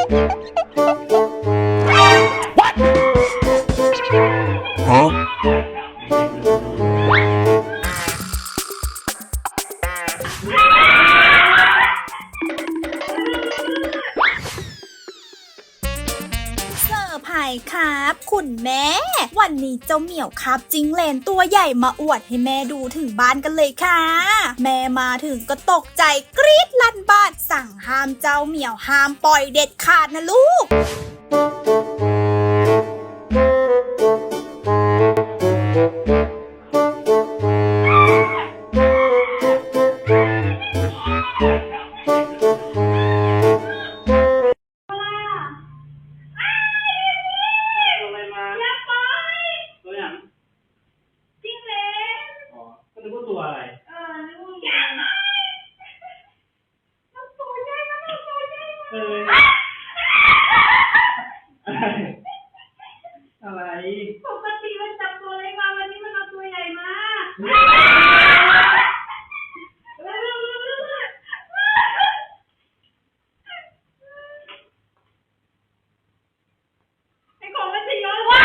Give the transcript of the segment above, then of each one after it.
เซอร์ไพรส์ครับ คุณแม่ วันนี้เจ้าเหมียวครับจิงเลนตัวใหญ่มาอวดให้แม่ดูถึงบ้านกันเลยค่ะ แม่ มาถึงก็ตกใจกรี๊ดลั่นบ้าน สั่งห้ามเจ้าเหมียวห้ามปล่อยเด็ดขาดนะลูกอะไรมาอย่าไปตัวอย่างจิ้งเหลนอ๋อก็นึกว่าตัวอะไร เออนึกว่าอย่าไปมันตัวใหญ่นะมันตัวใหญ่มาก เอออะไร ปกติมันจับตัวเล็กมาวันนี้มันเอาตัวใหญ่มาเร็วๆๆไอ้ของมันจะย้อนว่า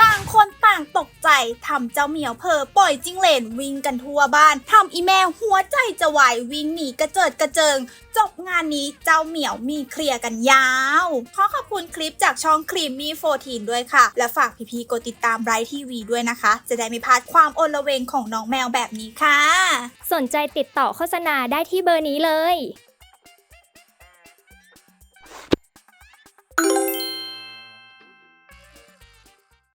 ต่าง คนต่างตกใจทำเจ้าเหมียวเพอปล่อยจิ้งเหลนวิ่งกันทั่วบ้านทำอีแม่หัวใจจะวายวิ่งหนีกระเจิดกระเจิง จบงานนี้เจ้าเหมียวมีเคลียร์กันยาว ขอขอบคุณคลิปจากช่องครีมมี่โฟทีนด้วยค่ะ และฝากพี่ๆกดติดตามไบรท์ทีวีด้วยนะคะ จะได้ไม่พลาดความโอละเวงของน้องแมวแบบนี้ค่ะ สนใจติดต่อโฆษณาได้ที่เบอร์นี้เลย